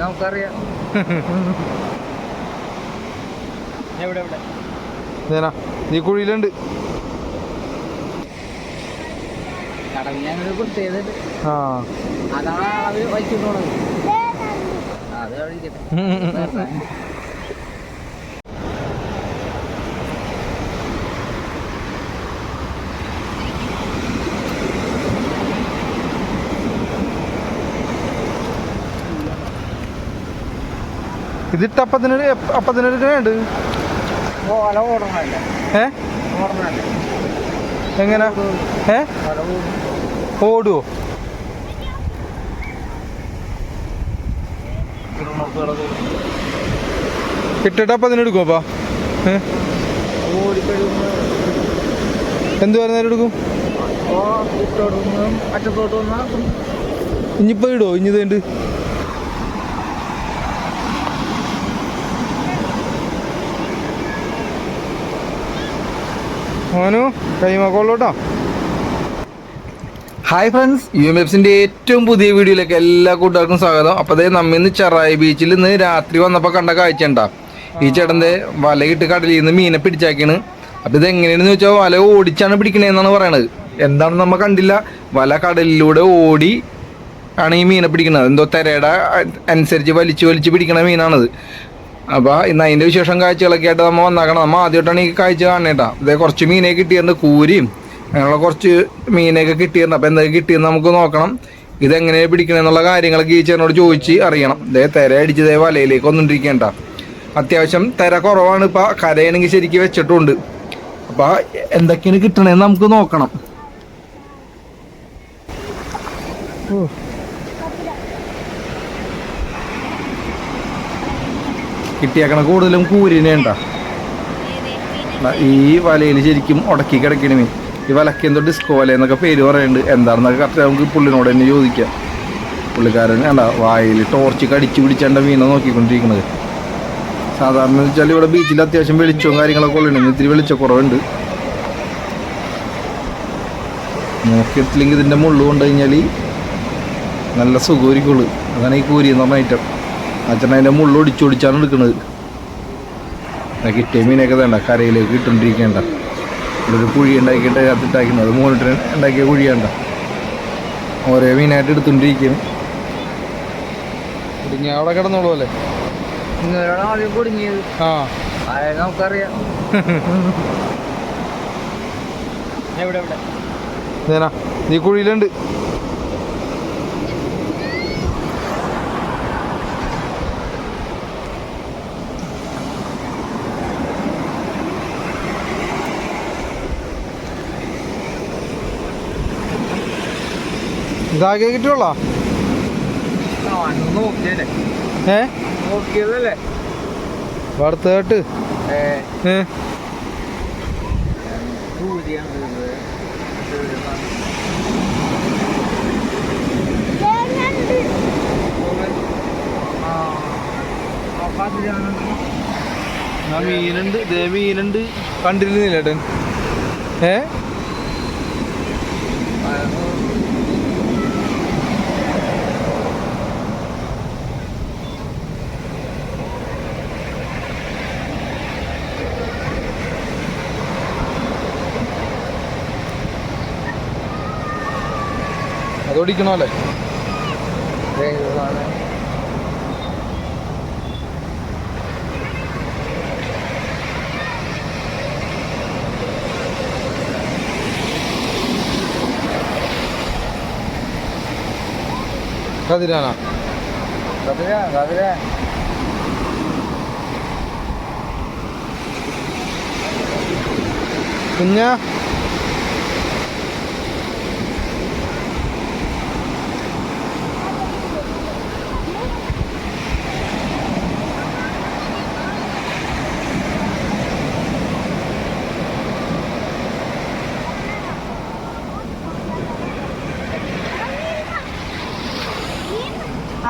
നമുക്കറിയാം. എവിടെ എവിടെ? ഇതേനാ നീ കുഴിയിലുണ്ട്. ആ. അതാണ് അത് വലിച്ചിട്ട് പോണത് അത് അവിടെ ഇതിട്ട് ഓല ഓടണല്ലേ ഏ? എങ്ങനെ? ഏ? ഓടുവോ? ഇട്ടിട്ട് അപ്പത്തിനെടുക്കും അപ്പാ? ഏ? എന്ത് നേരം എടുക്കും? ഇനിയിപ്പോ ഇടോ ഇനി ഇതുണ്ട് മോനു കൈമാക്കോളൂട്ടോ ഹായ് ഫ്രണ്ട്സ് യു എം എഫ്സിന്റെ ഏറ്റവും പുതിയ വീഡിയോയിലേക്ക് എല്ലാ കൂട്ടുകാർക്കും സ്വാഗതം. അപ്പോൾ അതേ നമ്മ ഇന്ന് ചെറായി ബീച്ചിൽ ഇന്ന് രാത്രി വന്നപ്പോൾ കണ്ട കാഴ്ച ഉണ്ടാ ഈ ചേട്ടന്റെ വലയിട്ട് കടലിൽ നിന്ന് മീനെ പിടിച്ചാക്കിയാണ്. അപ്പോൾ ഇത് എങ്ങനെയാണെന്ന് വെച്ചാൽ വല ഓടിച്ചാണ് പിടിക്കണേന്നാണ് പറയണത്. എന്താണെന്ന് നമ്മ കണ്ടില്ല. വല കടലിലൂടെ ഓടി ആണ് ഈ മീനെ പിടിക്കുന്നത് എന്തോ തിരയുടെ അനുസരിച്ച് വലിച്ച് വലിച്ച് പിടിക്കണ മീനാണത്. അപ്പോൾ ഇന്ന് അതിന്റെ വിശേഷം കാഴ്ചകളൊക്കെ ആയിട്ട് നമ്മൾ വന്നാക്കണം. നമ്മൾ ആദ്യമായിട്ടാണ് ഈ കാഴ്ച കാണേട്ടാ ഇതേ കുറച്ച് മീനെ കിട്ടിയെന്ന് കൂരിയും അങ്ങനെയുള്ള കുറച്ച് മീനൊക്കെ കിട്ടിയിട്ടുണ്ട്. അപ്പോൾ എന്തൊക്കെ കിട്ടിയെന്ന് നമുക്ക് നോക്കണം. ഇതെങ്ങനെയാണ് പിടിക്കണമെന്നുള്ള കാര്യങ്ങളൊക്കെ ഈ ചോദിച്ച് അറിയണം. ഇതേ തിര അടിച്ച് ഇതേ വലയിലേക്ക് വന്നുകൊണ്ടിരിക്കേണ്ട അത്യാവശ്യം തിര കുറവാണ് ഇപ്പോൾ കരയാണെങ്കിൽ ശരിക്കും വെച്ചിട്ടുണ്ട്. അപ്പോൾ എന്തൊക്കെയാണ് കിട്ടണേന്ന് നമുക്ക് നോക്കണം. ഓ. കിട്ടിയേക്കണ കൂടുതലും കൂരിനെ ഉണ്ടാ? ഈ വലയിൽ ശരിക്കും ഉടക്കി കിടക്കണ. മീൻ ഈ വലക്ക് എന്തോ ഡിസ്കോ വല എന്നൊക്കെ പേര് പറയുന്നുണ്ട്. എന്താണെന്നൊക്കെ കറക്റ്റ് നമുക്ക് പുള്ളിനോട് തന്നെ ചോദിക്കാം. പുള്ളിക്കാരൻ വേണ്ട വായിൽ ടോർച്ച് കടിച്ചു പിടിച്ചാണ്ട മീനെ നോക്കിക്കൊണ്ടിരിക്കുന്നത് സാധാരണ വെച്ചാൽ ഇവിടെ ബീച്ചിൽ അത്യാവശ്യം വെളിച്ചവും കാര്യങ്ങളൊക്കെ ഉള്ളുണ്ട് ഇത്തിരി വെളിച്ചക്കുറവുണ്ട്. നോക്കിയെത്തില്ലെങ്കിൽ ഇതിന്റെ മുള്ളു കൊണ്ടു കഴിഞ്ഞാൽ നല്ല സുഖമായിരിക്കുള്ളൂ. അങ്ങനെ ഈ കൂരി എന്ന് പറഞ്ഞ ഐറ്റം അച്ഛൻ അതിന്റെ മുള്ള ഒടിച്ചൊടിച്ചാണ് എടുക്കുന്നത് കിട്ടിയ മീനൊക്കെ വേണ്ട കരയിലേക്ക് ഇട്ടുകൊണ്ടിരിക്കേണ്ട. ഇവിടെ ഒരു കുഴി ഉണ്ടാക്കിയിട്ട് അതിട്ടാക്കുന്നത് മോണിറ്റർ ഉണ്ടാക്കിയ കുഴിയാണ്ട. ഓരോ മീനായിട്ട് എടുത്തുകൊണ്ടിരിക്കുന്നു കുടുങ്ങി അവിടെ കിടന്നോളൂ അല്ലേ? ആദ്യം കുടുങ്ങിയത്. ആ. നമുക്കറിയാം. എവിടെ എവിടെ നേനാ നീ കുഴിയിലുണ്ട്. ഇതാകെ നോക്കിയല്ലേ? ഏ? ഇത്. ആ മീനുണ്ട്. ദേ മീനുണ്ട്. കണ്ടിരുന്നില്ല ഏട്ടൻ. ഏ? അതോടിക്കണോ അല്ലേ കതിരാനാ കതിരാ കതിരാ. കുഞ്ഞാ?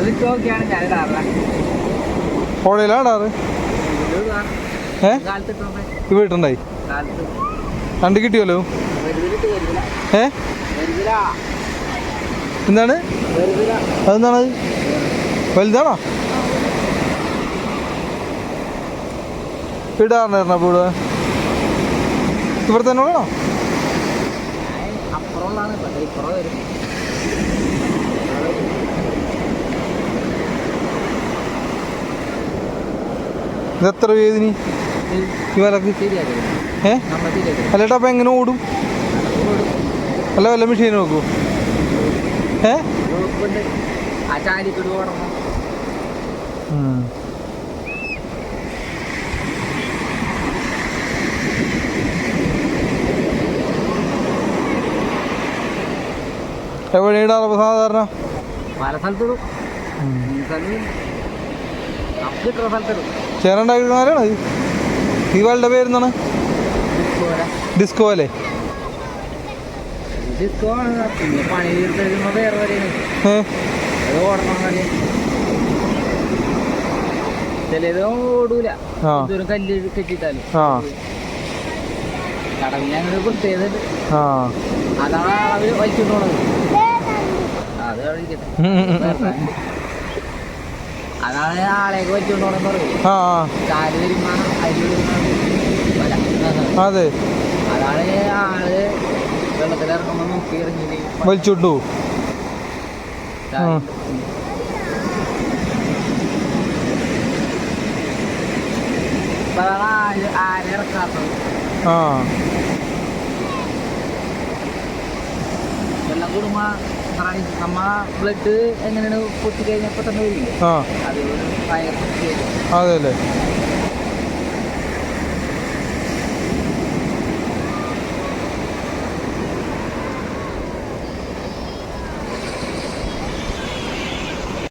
നോക്കിയാണ് ഞാൻ ഇടാറ്? ഇത് കാണാം. ഏ? കാലത്ത് ഇട്ടോണ്ട് ഈ വീട്ടുണ്ടായി കാലത്ത് രണ്ട് കിട്ടിയല്ലോ? ഏ? എന്താണ്? അതെന്താണ്? വലുതാണോ? ഇടാറുണ്ടായിരുന്ന അപ്പോൾ ഇവിടെ. ഇവിടെ തന്നെ വേണോ അപ്പുറമുള്ളതാണ് ഇപ്പുറം വരും. ഇത് വേദന? ഈ വിലക്ക്? ഏ? അല്ലേട്ടാ അപ്പം എങ്ങനെ ഓടും? അല്ല വല്ല മെഷീൻ നോക്കൂ? ഏ? ഉറപ്പുണ്ട് ആ ചാലിക്കൂടി ഓടണം എവിടെ ഇടാറ് സാധാരണ? പല സ്ഥലത്തിടും. സ്ഥലത്തിടും. ചേരണ്ടായിരുന്നാരാണ് ഈ വലുടെ പേരെന്താണ്? ഡിസ്കോ അല്ലേ? ഡിസ്കോ ചിലത് ഓടൂല. കല്ല് കെട്ടിട്ടാലും ആ. കടവിന് അങ്ങനെ ഒരു പ്രത്യേകത അതാണ് അവർ വലിച്ചുകൊണ്ട് പോണത്. അത് അവിടെ ഇരിക്കട്ടെ. അതാണ് പറയും. ആ ആ. കാൽ വരുമ്പോ അരി വരുമ്പോ വല. അതെ. അതാണ് ആൾ വെള്ളത്തിലിറങ്ങുമ്പോ നോക്കി ഇറങ്ങി വലിച്ചുണ്ടു ആര് ഇറക്കാത്തത്. ആ. വെള്ളം കൂടുമ്പോ പറയണ നമ്മ ബ്ലഡ് എങ്ങനെയാണ് തന്നെ വരില്ലേ? അതെ അല്ലേ